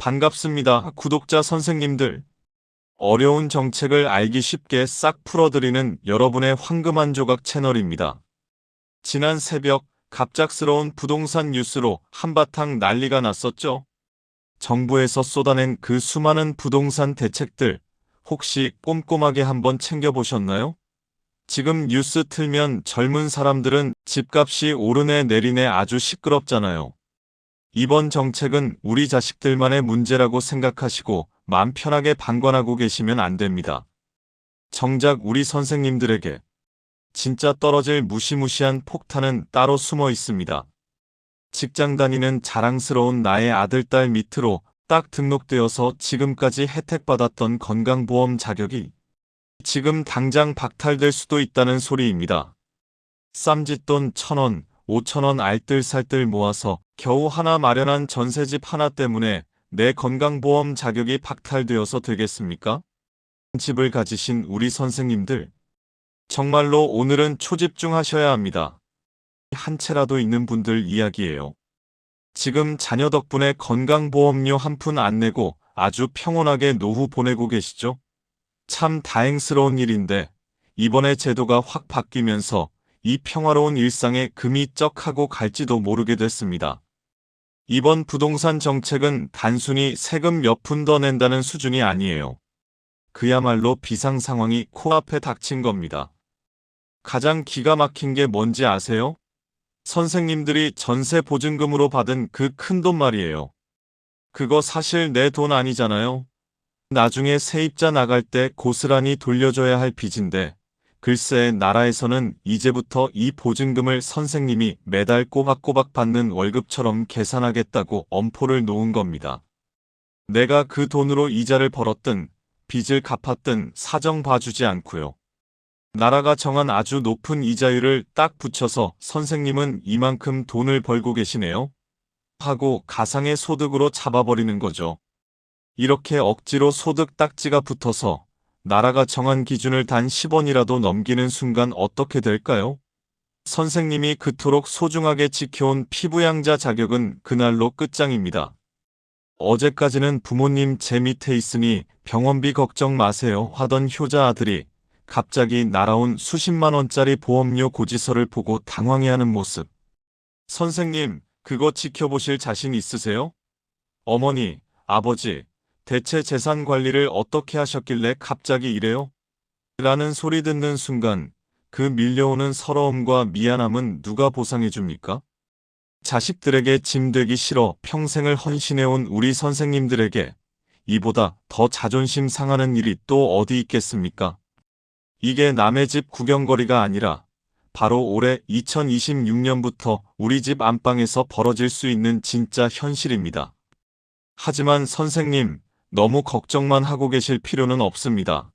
반갑습니다. 구독자 선생님들. 어려운 정책을 알기 쉽게 싹 풀어드리는 여러분의 황금 한 조각 채널입니다. 지난 새벽 갑작스러운 부동산 뉴스로 한바탕 난리가 났었죠. 정부에서 쏟아낸 그 수많은 부동산 대책들 혹시 꼼꼼하게 한번 챙겨보셨나요? 지금 뉴스 틀면 젊은 사람들은 집값이 오르네 내리네 아주 시끄럽잖아요. 이번 정책은 우리 자식들만의 문제라고 생각하시고 마음 편하게 방관하고 계시면 안 됩니다. 정작 우리 선생님들에게 진짜 떨어질 무시무시한 폭탄은 따로 숨어 있습니다. 직장 다니는 자랑스러운 나의 아들, 딸 밑으로 딱 등록되어서 지금까지 혜택받았던 건강보험 자격이 지금 당장 박탈될 수도 있다는 소리입니다. 쌈짓돈 천원, 오천원 알뜰살뜰 모아서 겨우 하나 마련한 전세집 하나 때문에 내 건강보험 자격이 박탈되어서 되겠습니까? 집을 가지신 우리 선생님들. 정말로 오늘은 초집중하셔야 합니다. 한 채라도 있는 분들 이야기예요. 지금 자녀 덕분에 건강보험료 한 푼 안 내고 아주 평온하게 노후 보내고 계시죠? 참 다행스러운 일인데 이번에 제도가 확 바뀌면서 이 평화로운 일상에 금이 쩍 하고 갈지도 모르게 됐습니다. 이번 부동산 정책은 단순히 세금 몇 푼 더 낸다는 수준이 아니에요. 그야말로 비상 상황이 코앞에 닥친 겁니다. 가장 기가 막힌 게 뭔지 아세요? 선생님들이 전세 보증금으로 받은 그 큰 돈 말이에요. 그거 사실 내 돈 아니잖아요. 나중에 세입자 나갈 때 고스란히 돌려줘야 할 빚인데 글쎄 나라에서는 이제부터 이 보증금을 선생님이 매달 꼬박꼬박 받는 월급처럼 계산하겠다고 엄포를 놓은 겁니다. 내가 그 돈으로 이자를 벌었든 빚을 갚았든 사정 봐주지 않고요. 나라가 정한 아주 높은 이자율을 딱 붙여서 선생님은 이만큼 돈을 벌고 계시네요. 하고 가상의 소득으로 잡아버리는 거죠. 이렇게 억지로 소득 딱지가 붙어서 나라가 정한 기준을 단 10원이라도 넘기는 순간 어떻게 될까요? 선생님이 그토록 소중하게 지켜온 피부양자 자격은 그날로 끝장입니다. 어제까지는 부모님 제 밑에 있으니 병원비 걱정 마세요 하던 효자 아들이 갑자기 날아온 수십만 원짜리 보험료 고지서를 보고 당황해하는 모습. 선생님, 그거 지켜보실 자신 있으세요? 어머니, 아버지, 대체 재산 관리를 어떻게 하셨길래 갑자기 이래요? 라는 소리 듣는 순간 그 밀려오는 서러움과 미안함은 누가 보상해 줍니까? 자식들에게 짐 되기 싫어 평생을 헌신해온 우리 선생님들에게 이보다 더 자존심 상하는 일이 또 어디 있겠습니까? 이게 남의 집 구경거리가 아니라 바로 올해 2026년부터 우리 집 안방에서 벌어질 수 있는 진짜 현실입니다. 하지만 선생님, 너무 걱정만 하고 계실 필요는 없습니다.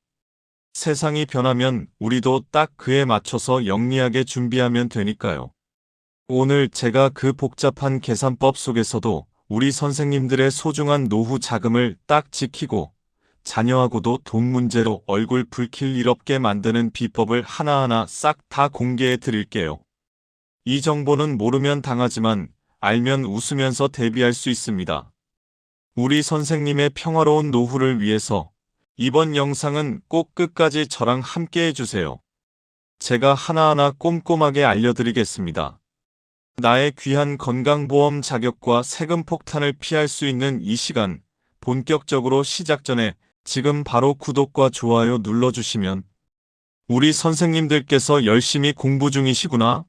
세상이 변하면 우리도 딱 그에 맞춰서 영리하게 준비하면 되니까요. 오늘 제가 그 복잡한 계산법 속에서도 우리 선생님들의 소중한 노후 자금을 딱 지키고 자녀하고도 돈 문제로 얼굴 붉힐 일 없게 만드는 비법을 하나하나 싹 다 공개해 드릴게요. 이 정보는 모르면 당하지만 알면 웃으면서 대비할 수 있습니다. 우리 선생님의 평화로운 노후를 위해서 이번 영상은 꼭 끝까지 저랑 함께 해주세요. 제가 하나하나 꼼꼼하게 알려드리겠습니다. 나의 귀한 건강보험 자격과 세금 폭탄을 피할 수 있는 이 시간, 본격적으로 시작 전에 지금 바로 구독과 좋아요 눌러주시면 우리 선생님들께서 열심히 공부 중이시구나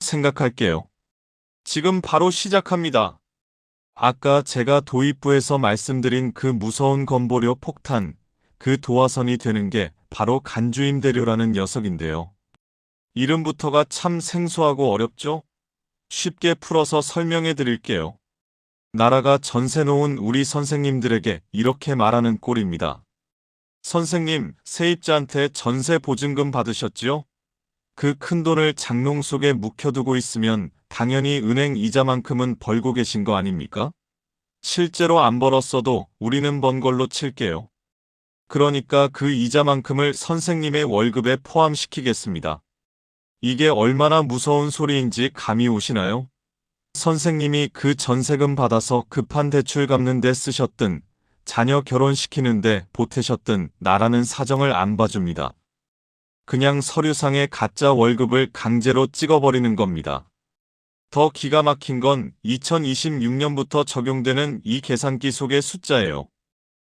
생각할게요. 지금 바로 시작합니다. 아까 제가 도입부에서 말씀드린 그 무서운 건보료 폭탄, 그 도화선이 되는 게 바로 간주임대료라는 녀석인데요. 이름부터가 참 생소하고 어렵죠? 쉽게 풀어서 설명해 드릴게요. 나라가 전세 놓은 우리 선생님들에게 이렇게 말하는 꼴입니다. 선생님, 세입자한테 전세 보증금 받으셨지요? 그 큰 돈을 장롱 속에 묵혀두고 있으면 당연히 은행 이자만큼은 벌고 계신 거 아닙니까? 실제로 안 벌었어도 우리는 번 걸로 칠게요. 그러니까 그 이자만큼을 선생님의 월급에 포함시키겠습니다. 이게 얼마나 무서운 소리인지 감이 오시나요? 선생님이 그 전세금 받아서 급한 대출 갚는 데 쓰셨든 자녀 결혼시키는데 보태셨든 나라는 사정을 안 봐줍니다. 그냥 서류상의 가짜 월급을 강제로 찍어버리는 겁니다. 더 기가 막힌 건 2026년부터 적용되는 이 계산기 속의 숫자예요.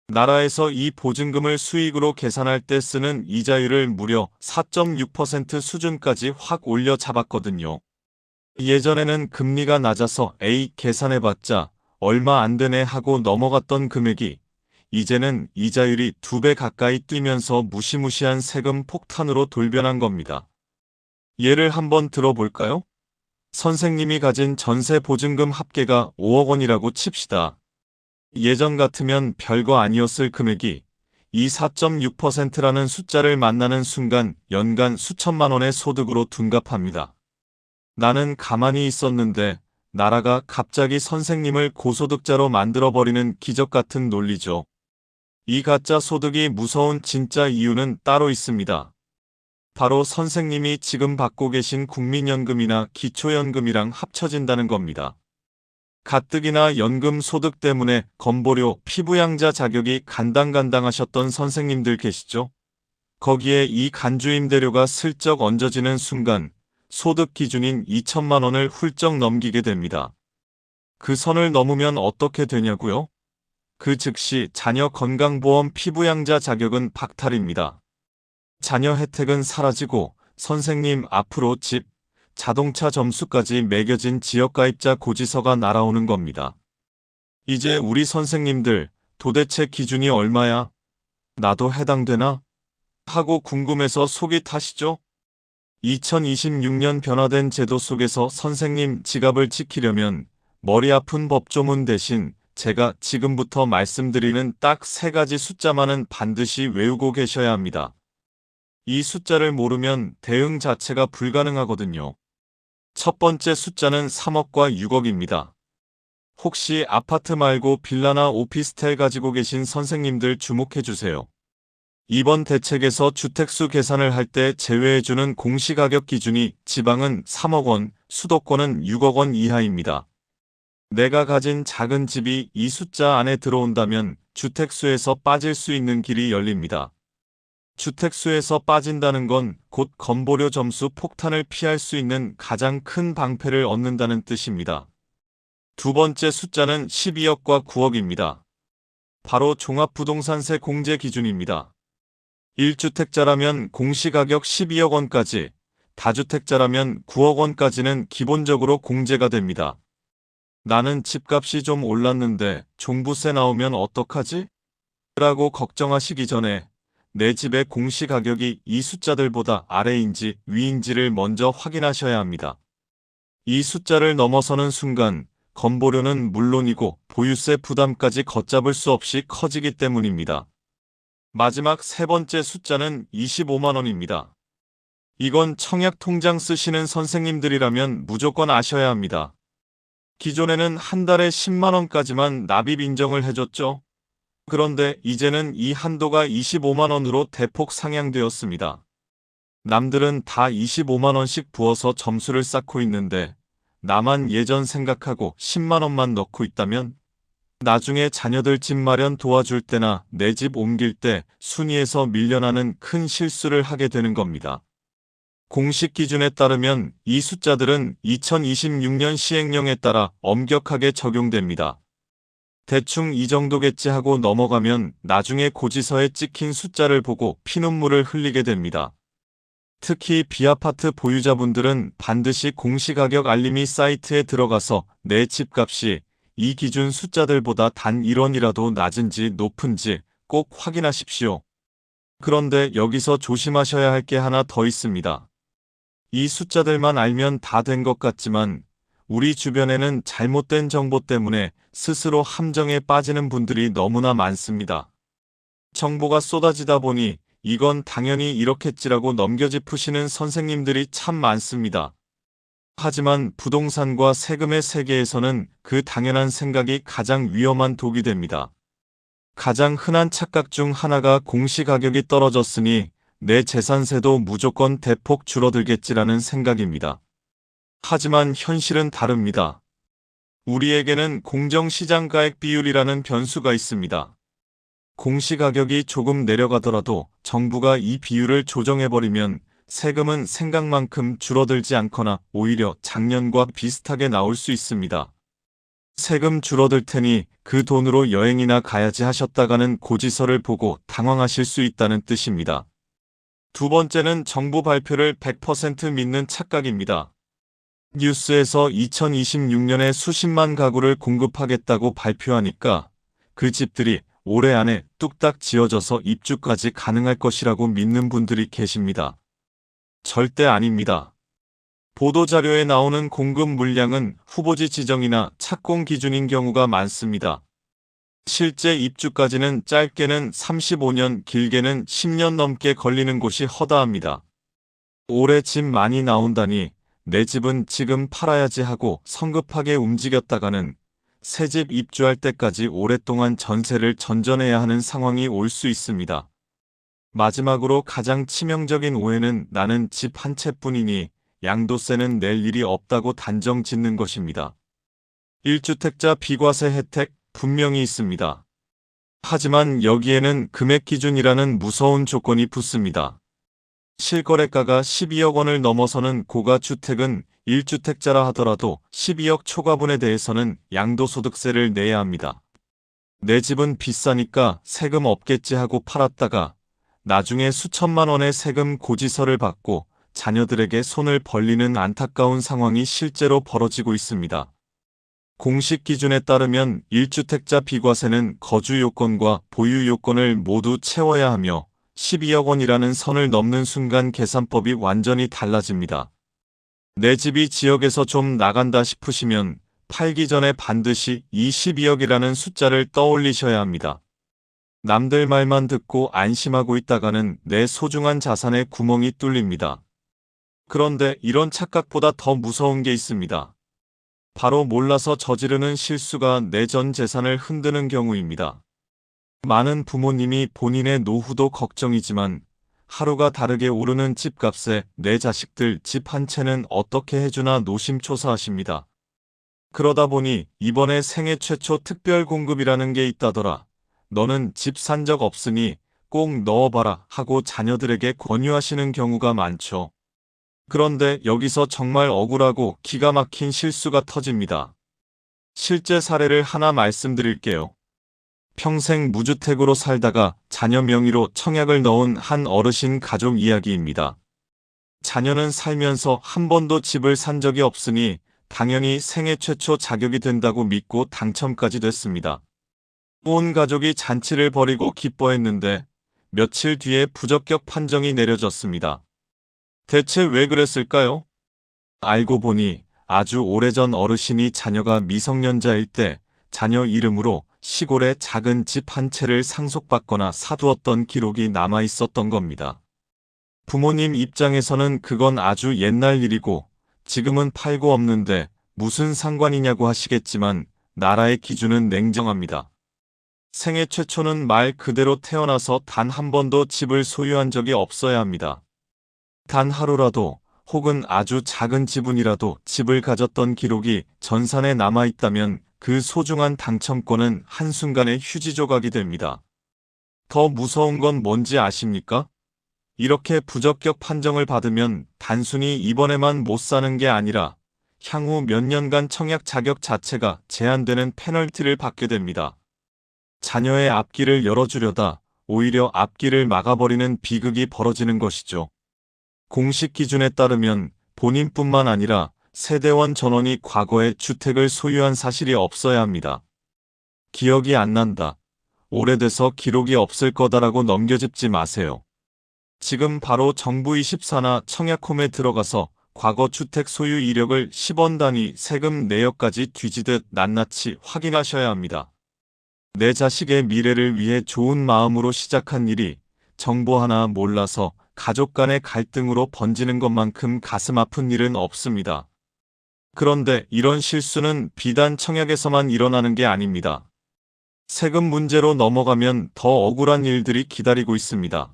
나라에서 이 보증금을 수익으로 계산할 때 쓰는 이자율을 무려 4.6% 수준까지 확 올려 잡았거든요. 예전에는 금리가 낮아서 A 계산해봤자 얼마 안 되네 하고 넘어갔던 금액이 이제는 이자율이 두 배 가까이 뛰면서 무시무시한 세금 폭탄으로 돌변한 겁니다. 예를 한번 들어볼까요? 선생님이 가진 전세 보증금 합계가 5억 원이라고 칩시다. 예전 같으면 별거 아니었을 금액이 이 4.6%라는 숫자를 만나는 순간 연간 수천만 원의 소득으로 둔갑합니다. 나는 가만히 있었는데 나라가 갑자기 선생님을 고소득자로 만들어버리는 기적 같은 논리죠. 이 가짜 소득이 무서운 진짜 이유는 따로 있습니다. 바로 선생님이 지금 받고 계신 국민연금이나 기초연금이랑 합쳐진다는 겁니다. 가뜩이나 연금 소득 때문에 건보료, 피부양자 자격이 간당간당하셨던 선생님들 계시죠? 거기에 이 간주임대료가 슬쩍 얹어지는 순간 소득 기준인 2천만 원을 훌쩍 넘기게 됩니다. 그 선을 넘으면 어떻게 되냐고요? 그 즉시 자녀 건강보험 피부양자 자격은 박탈입니다. 자녀 혜택은 사라지고 선생님 앞으로 집, 자동차 점수까지 매겨진 지역가입자 고지서가 날아오는 겁니다. 이제 우리 선생님들 도대체 기준이 얼마야? 나도 해당되나? 하고 궁금해서 속이 타시죠? 2026년 변화된 제도 속에서 선생님 지갑을 지키려면 머리 아픈 법조문 대신 제가 지금부터 말씀드리는 딱 세 가지 숫자만은 반드시 외우고 계셔야 합니다. 이 숫자를 모르면 대응 자체가 불가능하거든요. 첫 번째 숫자는 3억과 6억입니다. 혹시 아파트 말고 빌라나 오피스텔 가지고 계신 선생님들 주목해주세요. 이번 대책에서 주택수 계산을 할 때 제외해주는 공시가격 기준이 지방은 3억 원, 수도권은 6억 원 이하입니다. 내가 가진 작은 집이 이 숫자 안에 들어온다면 주택수에서 빠질 수 있는 길이 열립니다. 주택수에서 빠진다는 건 곧 건보료 점수 폭탄을 피할 수 있는 가장 큰 방패를 얻는다는 뜻입니다. 두 번째 숫자는 12억과 9억입니다. 바로 종합부동산세 공제 기준입니다. 1주택자라면 공시가격 12억 원까지, 다주택자라면 9억 원까지는 기본적으로 공제가 됩니다. 나는 집값이 좀 올랐는데 종부세 나오면 어떡하지? 라고 걱정하시기 전에 내 집의 공시 가격이 이 숫자들보다 아래인지 위인지를 먼저 확인하셔야 합니다. 이 숫자를 넘어서는 순간 건보료는 물론이고 보유세 부담까지 걷잡을 수 없이 커지기 때문입니다. 마지막 세 번째 숫자는 25만원입니다. 이건 청약 통장 쓰시는 선생님들이라면 무조건 아셔야 합니다. 기존에는 한 달에 10만원까지만 납입 인정을 해줬죠. 그런데 이제는 이 한도가 25만원으로 대폭 상향되었습니다. 남들은 다 25만원씩 부어서 점수를 쌓고 있는데 나만 예전 생각하고 10만원만 넣고 있다면 나중에 자녀들 집 마련 도와줄 때나 내 집 옮길 때 순위에서 밀려나는 큰 실수를 하게 되는 겁니다. 공식 기준에 따르면 이 숫자들은 2026년 시행령에 따라 엄격하게 적용됩니다. 대충 이 정도겠지 하고 넘어가면 나중에 고지서에 찍힌 숫자를 보고 피눈물을 흘리게 됩니다. 특히 비아파트 보유자분들은 반드시 공시가격 알림이 사이트에 들어가서 내 집값이 이 기준 숫자들보다 단 1원이라도 낮은지 높은지 꼭 확인하십시오. 그런데 여기서 조심하셔야 할 게 하나 더 있습니다. 이 숫자들만 알면 다 된 것 같지만 우리 주변에는 잘못된 정보 때문에 스스로 함정에 빠지는 분들이 너무나 많습니다. 정보가 쏟아지다 보니 이건 당연히 이렇겠지라고 넘겨짚으시는 선생님들이 참 많습니다. 하지만 부동산과 세금의 세계에서는 그 당연한 생각이 가장 위험한 독이 됩니다. 가장 흔한 착각 중 하나가 공시가격이 떨어졌으니 내 재산세도 무조건 대폭 줄어들겠지라는 생각입니다. 하지만 현실은 다릅니다. 우리에게는 공정시장 가액 비율이라는 변수가 있습니다. 공시가격이 조금 내려가더라도 정부가 이 비율을 조정해버리면 세금은 생각만큼 줄어들지 않거나 오히려 작년과 비슷하게 나올 수 있습니다. 세금 줄어들 테니 그 돈으로 여행이나 가야지 하셨다가는 고지서를 보고 당황하실 수 있다는 뜻입니다. 두 번째는 정부 발표를 100% 믿는 착각입니다. 뉴스에서 2026년에 수십만 가구를 공급하겠다고 발표하니까 그 집들이 올해 안에 뚝딱 지어져서 입주까지 가능할 것이라고 믿는 분들이 계십니다. 절대 아닙니다. 보도자료에 나오는 공급 물량은 후보지 지정이나 착공 기준인 경우가 많습니다. 실제 입주까지는 짧게는 35년, 길게는 10년 넘게 걸리는 곳이 허다합니다. 올해 집 많이 나온다니 내 집은 지금 팔아야지 하고 성급하게 움직였다가는 새 집 입주할 때까지 오랫동안 전세를 전전해야 하는 상황이 올 수 있습니다. 마지막으로 가장 치명적인 오해는 나는 집 한 채뿐이니 양도세는 낼 일이 없다고 단정 짓는 것입니다. 1주택자 비과세 혜택 분명히 있습니다. 하지만 여기에는 금액 기준이라는 무서운 조건이 붙습니다. 실거래가가 12억 원을 넘어서는 고가주택은 1주택자라 하더라도 12억 초과분에 대해서는 양도소득세를 내야 합니다. 내 집은 비싸니까 세금 없겠지 하고 팔았다가 나중에 수천만 원의 세금 고지서를 받고 자녀들에게 손을 벌리는 안타까운 상황이 실제로 벌어지고 있습니다. 공식 기준에 따르면 1주택자 비과세는 거주 요건과 보유 요건을 모두 채워야 하며 12억 원이라는 선을 넘는 순간 계산법이 완전히 달라집니다. 내 집이 지역에서 좀 나간다 싶으시면 팔기 전에 반드시 이 12억이라는 숫자를 떠올리셔야 합니다. 남들 말만 듣고 안심하고 있다가는 내 소중한 자산에 구멍이 뚫립니다. 그런데 이런 착각보다 더 무서운 게 있습니다. 바로 몰라서 저지르는 실수가 내 전 재산을 흔드는 경우입니다. 많은 부모님이 본인의 노후도 걱정이지만 하루가 다르게 오르는 집값에 내 자식들 집 한 채는 어떻게 해주나 노심초사하십니다. 그러다 보니 이번에 생애 최초 특별 공급이라는 게 있다더라. 너는 집 산 적 없으니 꼭 넣어봐라 하고 자녀들에게 권유하시는 경우가 많죠. 그런데 여기서 정말 억울하고 기가 막힌 실수가 터집니다. 실제 사례를 하나 말씀드릴게요. 평생 무주택으로 살다가 자녀 명의로 청약을 넣은 한 어르신 가족 이야기입니다. 자녀는 살면서 한 번도 집을 산 적이 없으니 당연히 생애 최초 자격이 된다고 믿고 당첨까지 됐습니다. 온 가족이 잔치를 벌이고 기뻐했는데 며칠 뒤에 부적격 판정이 내려졌습니다. 대체 왜 그랬을까요? 알고 보니 아주 오래전 어르신이 자녀가 미성년자일 때 자녀 이름으로 시골에 작은 집 한 채를 상속받거나 사두었던 기록이 남아 있었던 겁니다. 부모님 입장에서는 그건 아주 옛날 일이고 지금은 팔고 없는데 무슨 상관이냐고 하시겠지만 나라의 기준은 냉정합니다. 생애 최초는 말 그대로 태어나서 단 한 번도 집을 소유한 적이 없어야 합니다. 단 하루라도 혹은 아주 작은 지분이라도 집을 가졌던 기록이 전산에 남아 있다면 그 소중한 당첨권은 한순간에 휴지 조각이 됩니다. 더 무서운 건 뭔지 아십니까? 이렇게 부적격 판정을 받으면 단순히 이번에만 못 사는 게 아니라 향후 몇 년간 청약 자격 자체가 제한되는 페널티를 받게 됩니다. 자녀의 앞길을 열어주려다 오히려 앞길을 막아버리는 비극이 벌어지는 것이죠. 공식 기준에 따르면 본인뿐만 아니라 세대원 전원이 과거에 주택을 소유한 사실이 없어야 합니다. 기억이 안 난다. 오래돼서 기록이 없을 거다라고 넘겨짚지 마세요. 지금 바로 정부 24나 청약홈에 들어가서 과거 주택 소유 이력을 10원 단위 세금 내역까지 뒤지듯 낱낱이 확인하셔야 합니다. 내 자식의 미래를 위해 좋은 마음으로 시작한 일이 정보 하나 몰라서 가족 간의 갈등으로 번지는 것만큼 가슴 아픈 일은 없습니다. 그런데 이런 실수는 비단 청약에서만 일어나는 게 아닙니다. 세금 문제로 넘어가면 더 억울한 일들이 기다리고 있습니다.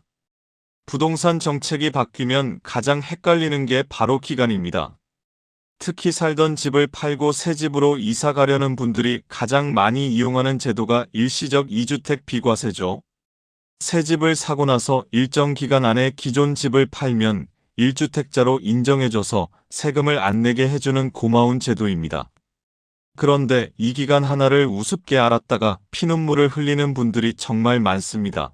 부동산 정책이 바뀌면 가장 헷갈리는 게 바로 기간입니다. 특히 살던 집을 팔고 새 집으로 이사 가려는 분들이 가장 많이 이용하는 제도가 일시적 2주택 비과세죠. 새 집을 사고 나서 일정 기간 안에 기존 집을 팔면 1주택자로 인정해줘서 세금을 안 내게 해주는 고마운 제도입니다. 그런데 이 기간 하나를 우습게 알았다가 피눈물을 흘리는 분들이 정말 많습니다.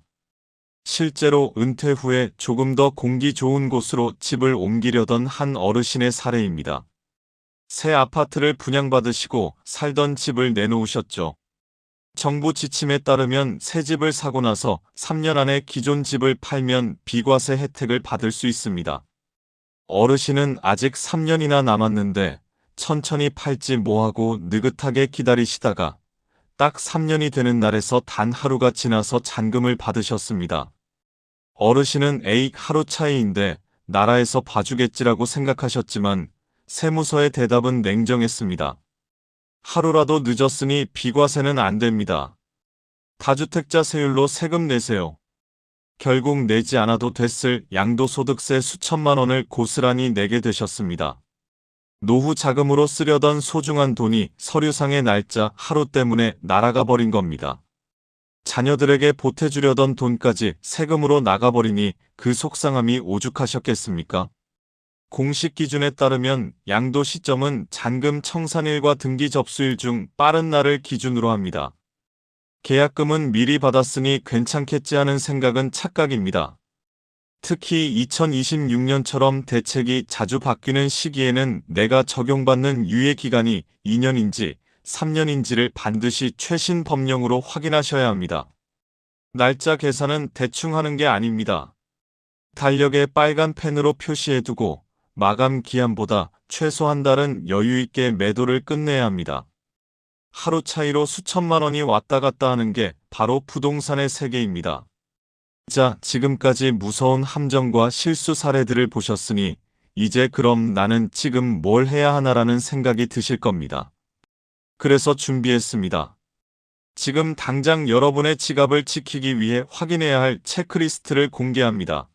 실제로 은퇴 후에 조금 더 공기 좋은 곳으로 집을 옮기려던 한 어르신의 사례입니다. 새 아파트를 분양받으시고 살던 집을 내놓으셨죠. 정부 지침에 따르면 새 집을 사고 나서 3년 안에 기존 집을 팔면 비과세 혜택을 받을 수 있습니다. 어르신은 아직 3년이나 남았는데 천천히 팔지 뭐하고 느긋하게 기다리시다가 딱 3년이 되는 날에서 단 하루가 지나서 잔금을 받으셨습니다. 어르신은 에익 하루 차이인데 나라에서 봐주겠지라고 생각하셨지만 세무서의 대답은 냉정했습니다. 하루라도 늦었으니 비과세는 안 됩니다. 다주택자 세율로 세금 내세요. 결국 내지 않아도 됐을 양도소득세 수천만 원을 고스란히 내게 되셨습니다. 노후 자금으로 쓰려던 소중한 돈이 서류상의 날짜 하루 때문에 날아가 버린 겁니다. 자녀들에게 보태주려던 돈까지 세금으로 나가버리니 그 속상함이 오죽하셨겠습니까? 공식 기준에 따르면 양도 시점은 잔금 청산일과 등기 접수일 중 빠른 날을 기준으로 합니다. 계약금은 미리 받았으니 괜찮겠지 하는 생각은 착각입니다. 특히 2026년처럼 대책이 자주 바뀌는 시기에는 내가 적용받는 유예 기간이 2년인지 3년인지를 반드시 최신 법령으로 확인하셔야 합니다. 날짜 계산은 대충 하는 게 아닙니다. 달력에 빨간 펜으로 표시해두고 마감 기한보다 최소 한 달은 여유있게 매도를 끝내야 합니다. 하루 차이로 수천만 원이 왔다 갔다 하는 게 바로 부동산의 세계입니다. 자, 지금까지 무서운 함정과 실수 사례들을 보셨으니 이제 그럼 나는 지금 뭘 해야 하나라는 생각이 드실 겁니다. 그래서 준비했습니다. 지금 당장 여러분의 지갑을 지키기 위해 확인해야 할 체크리스트를 공개합니다.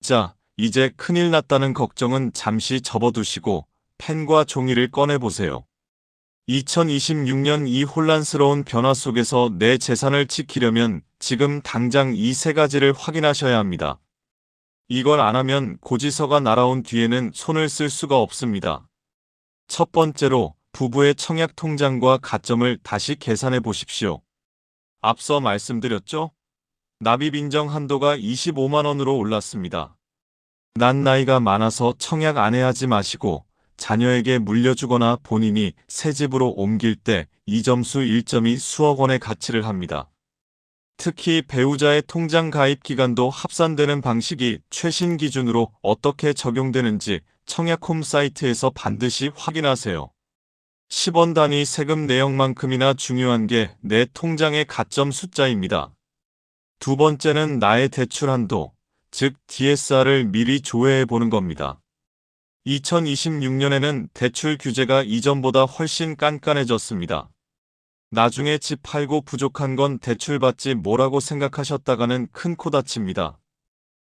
자, 이제 큰일 났다는 걱정은 잠시 접어두시고 펜과 종이를 꺼내보세요. 2026년 이 혼란스러운 변화 속에서 내 재산을 지키려면 지금 당장 이 세 가지를 확인하셔야 합니다. 이걸 안 하면 고지서가 날아온 뒤에는 손을 쓸 수가 없습니다. 첫 번째로 부부의 청약 통장과 가점을 다시 계산해 보십시오. 앞서 말씀드렸죠? 납입 인정 한도가 25만원으로 올랐습니다. 난 나이가 많아서 청약 안 해 하지 마시고 자녀에게 물려주거나 본인이 새 집으로 옮길 때 이 점수 1점이 수억 원의 가치를 합니다. 특히 배우자의 통장 가입 기간도 합산되는 방식이 최신 기준으로 어떻게 적용되는지 청약홈 사이트에서 반드시 확인하세요. 10원 단위 세금 내역만큼이나 중요한 게 내 통장의 가점 숫자입니다. 두 번째는 나의 대출 한도, 즉 DSR을 미리 조회해 보는 겁니다. 2026년에는 대출 규제가 이전보다 훨씬 깐깐해졌습니다. 나중에 집 팔고 부족한 건 대출받지 뭐라고 생각하셨다가는 큰 코 다칩니다.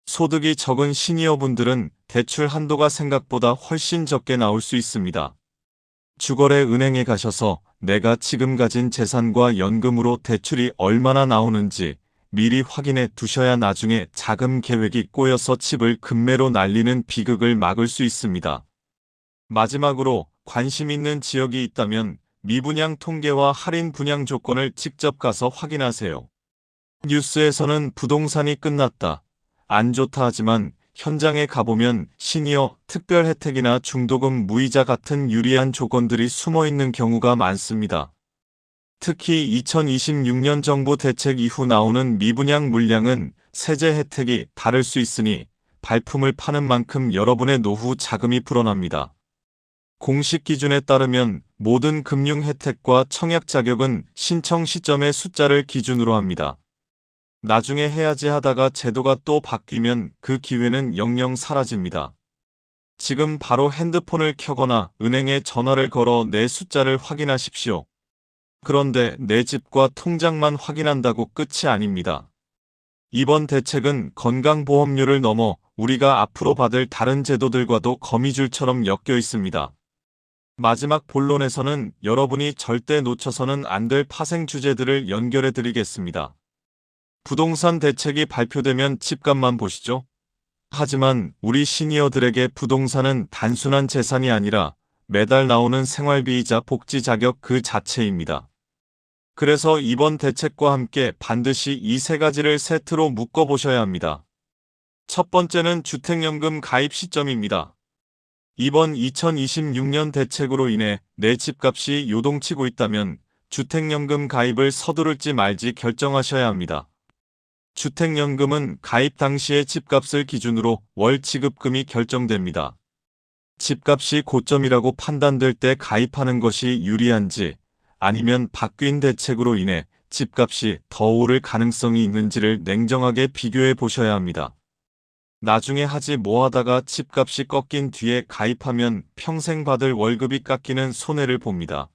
소득이 적은 시니어분들은 대출 한도가 생각보다 훨씬 적게 나올 수 있습니다. 주거래 은행에 가셔서 내가 지금 가진 재산과 연금으로 대출이 얼마나 나오는지 미리 확인해 두셔야 나중에 자금 계획이 꼬여서 칩을 금매로 날리는 비극을 막을 수 있습니다. 마지막으로 관심 있는 지역이 있다면 미분양 통계와 할인 분양 조건을 직접 가서 확인하세요. 뉴스에서는 부동산이 끝났다. 안 좋다 하지만 현장에 가보면 시니어 특별 혜택이나 중도금 무이자 같은 유리한 조건들이 숨어 있는 경우가 많습니다. 특히 2026년 정부 대책 이후 나오는 미분양 물량은 세제 혜택이 다를 수 있으니 발품을 파는 만큼 여러분의 노후 자금이 불어납니다. 공식 기준에 따르면 모든 금융 혜택과 청약 자격은 신청 시점의 숫자를 기준으로 합니다. 나중에 해야지 하다가 제도가 또 바뀌면 그 기회는 영영 사라집니다. 지금 바로 핸드폰을 켜거나 은행에 전화를 걸어 내 숫자를 확인하십시오. 그런데 내 집과 통장만 확인한다고 끝이 아닙니다. 이번 대책은 건강보험료를 넘어 우리가 앞으로 받을 다른 제도들과도 거미줄처럼 엮여 있습니다. 마지막 본론에서는 여러분이 절대 놓쳐서는 안 될 파생 주제들을 연결해 드리겠습니다. 부동산 대책이 발표되면 집값만 보시죠. 하지만 우리 시니어들에게 부동산은 단순한 재산이 아니라 매달 나오는 생활비이자 복지 자격 그 자체입니다. 그래서 이번 대책과 함께 반드시 이 세 가지를 세트로 묶어보셔야 합니다. 첫 번째는 주택연금 가입 시점입니다. 이번 2026년 대책으로 인해 내 집값이 요동치고 있다면 주택연금 가입을 서두를지 말지 결정하셔야 합니다. 주택연금은 가입 당시의 집값을 기준으로 월 지급금이 결정됩니다. 집값이 고점이라고 판단될 때 가입하는 것이 유리한지 아니면 바뀐 대책으로 인해 집값이 더 오를 가능성이 있는지를 냉정하게 비교해 보셔야 합니다. 나중에 하지 뭐하다가 집값이 꺾인 뒤에 가입하면 평생 받을 월급이 깎이는 손해를 봅니다.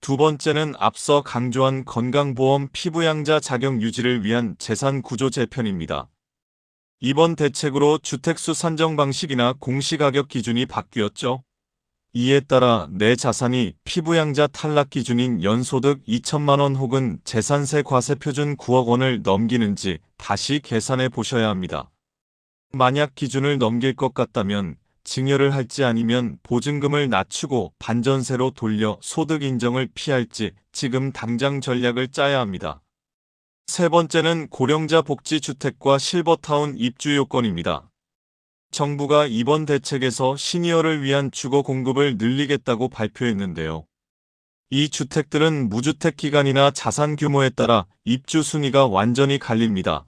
두 번째는 앞서 강조한 건강보험 피부양자 자격 유지를 위한 재산 구조 재편입니다. 이번 대책으로 주택수 산정 방식이나 공시가격 기준이 바뀌었죠. 이에 따라 내 자산이 피부양자 탈락 기준인 연소득 2천만 원 혹은 재산세 과세 표준 9억 원을 넘기는지 다시 계산해 보셔야 합니다. 만약 기준을 넘길 것 같다면 증여를 할지 아니면 보증금을 낮추고 반전세로 돌려 소득 인정을 피할지 지금 당장 전략을 짜야 합니다. 세 번째는 고령자 복지주택과 실버타운 입주 요건입니다. 정부가 이번 대책에서 시니어를 위한 주거 공급을 늘리겠다고 발표했는데요. 이 주택들은 무주택 기간이나 자산 규모에 따라 입주 순위가 완전히 갈립니다.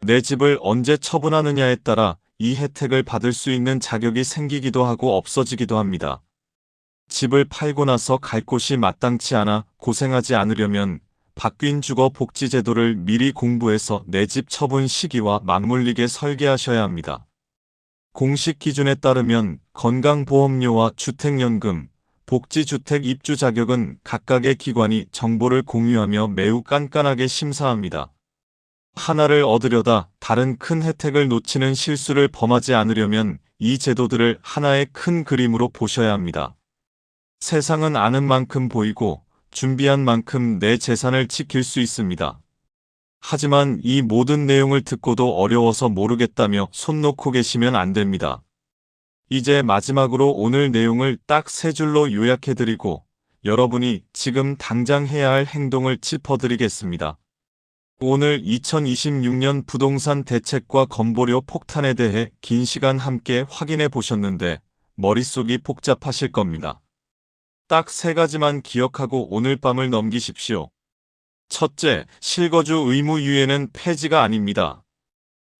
내 집을 언제 처분하느냐에 따라 이 혜택을 받을 수 있는 자격이 생기기도 하고 없어지기도 합니다. 집을 팔고 나서 갈 곳이 마땅치 않아 고생하지 않으려면 바뀐 주거 복지 제도를 미리 공부해서 내 집 처분 시기와 맞물리게 설계하셔야 합니다. 공식 기준에 따르면 건강보험료와 주택연금, 복지주택 입주 자격은 각각의 기관이 정보를 공유하며 매우 깐깐하게 심사합니다. 하나를 얻으려다 다른 큰 혜택을 놓치는 실수를 범하지 않으려면 이 제도들을 하나의 큰 그림으로 보셔야 합니다. 세상은 아는 만큼 보이고 준비한 만큼 내 재산을 지킬 수 있습니다. 하지만 이 모든 내용을 듣고도 어려워서 모르겠다며 손 놓고 계시면 안 됩니다. 이제 마지막으로 오늘 내용을 딱 세 줄로 요약해드리고 여러분이 지금 당장 해야 할 행동을 짚어드리겠습니다. 오늘 2026년 부동산 대책과 건보료 폭탄에 대해 긴 시간 함께 확인해 보셨는데 머릿속이 복잡하실 겁니다. 딱 세 가지만 기억하고 오늘 밤을 넘기십시오. 첫째, 실거주 의무 유예는 폐지가 아닙니다.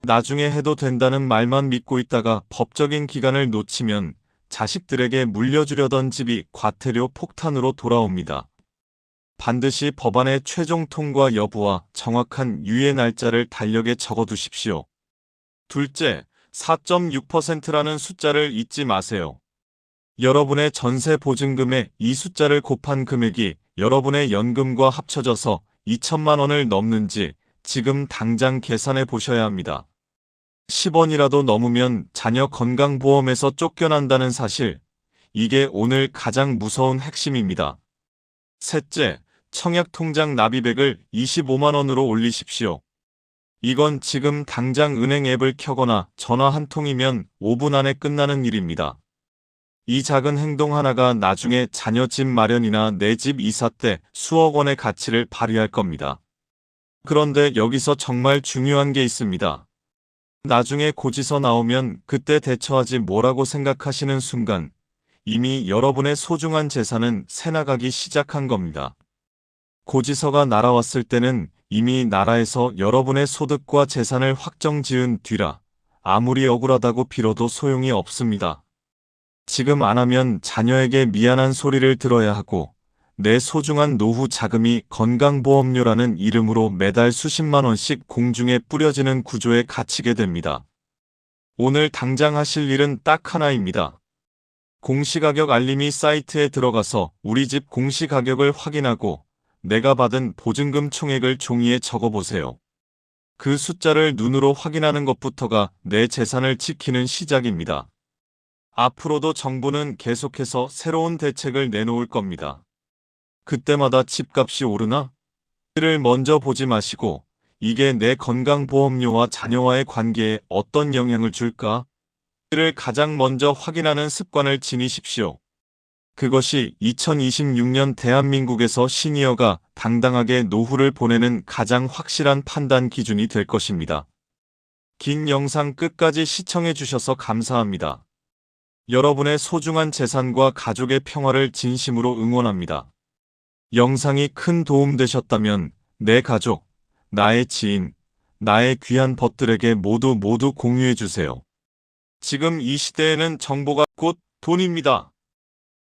나중에 해도 된다는 말만 믿고 있다가 법적인 기간을 놓치면 자식들에게 물려주려던 집이 과태료 폭탄으로 돌아옵니다. 반드시 법안의 최종 통과 여부와 정확한 유예 날짜를 달력에 적어두십시오. 둘째, 4.6%라는 숫자를 잊지 마세요. 여러분의 전세 보증금에 이 숫자를 곱한 금액이 여러분의 연금과 합쳐져서 2천만 원을 넘는지 지금 당장 계산해 보셔야 합니다. 10원이라도 넘으면 자녀 건강보험에서 쫓겨난다는 사실, 이게 오늘 가장 무서운 핵심입니다. 셋째, 청약통장 납입액을 25만원으로 올리십시오. 이건 지금 당장 은행 앱을 켜거나 전화 한 통이면 5분 안에 끝나는 일입니다. 이 작은 행동 하나가 나중에 자녀 집 마련이나 내 집 이사 때 수억 원의 가치를 발휘할 겁니다. 그런데 여기서 정말 중요한 게 있습니다. 나중에 고지서 나오면 그때 대처하지 뭐라고 생각하시는 순간 이미 여러분의 소중한 재산은 새나가기 시작한 겁니다. 고지서가 날아왔을 때는 이미 나라에서 여러분의 소득과 재산을 확정 지은 뒤라 아무리 억울하다고 빌어도 소용이 없습니다. 지금 안 하면 자녀에게 미안한 소리를 들어야 하고 내 소중한 노후 자금이 건강보험료라는 이름으로 매달 수십만 원씩 공중에 뿌려지는 구조에 갇히게 됩니다. 오늘 당장 하실 일은 딱 하나입니다. 공시가격 알림이 사이트에 들어가서 우리 집 공시가격을 확인하고 내가 받은 보증금 총액을 종이에 적어보세요. 그 숫자를 눈으로 확인하는 것부터가 내 재산을 지키는 시작입니다. 앞으로도 정부는 계속해서 새로운 대책을 내놓을 겁니다. 그때마다 집값이 오르나? 를 먼저 보지 마시고 이게 내 건강보험료와 자녀와의 관계에 어떤 영향을 줄까? 를 가장 먼저 확인하는 습관을 지니십시오. 그것이 2026년 대한민국에서 시니어가 당당하게 노후를 보내는 가장 확실한 판단 기준이 될 것입니다. 긴 영상 끝까지 시청해 주셔서 감사합니다. 여러분의 소중한 재산과 가족의 평화를 진심으로 응원합니다. 영상이 큰 도움 되셨다면 내 가족, 나의 지인, 나의 귀한 벗들에게 모두 모두 공유해 주세요. 지금 이 시대에는 정보가 곧 돈입니다.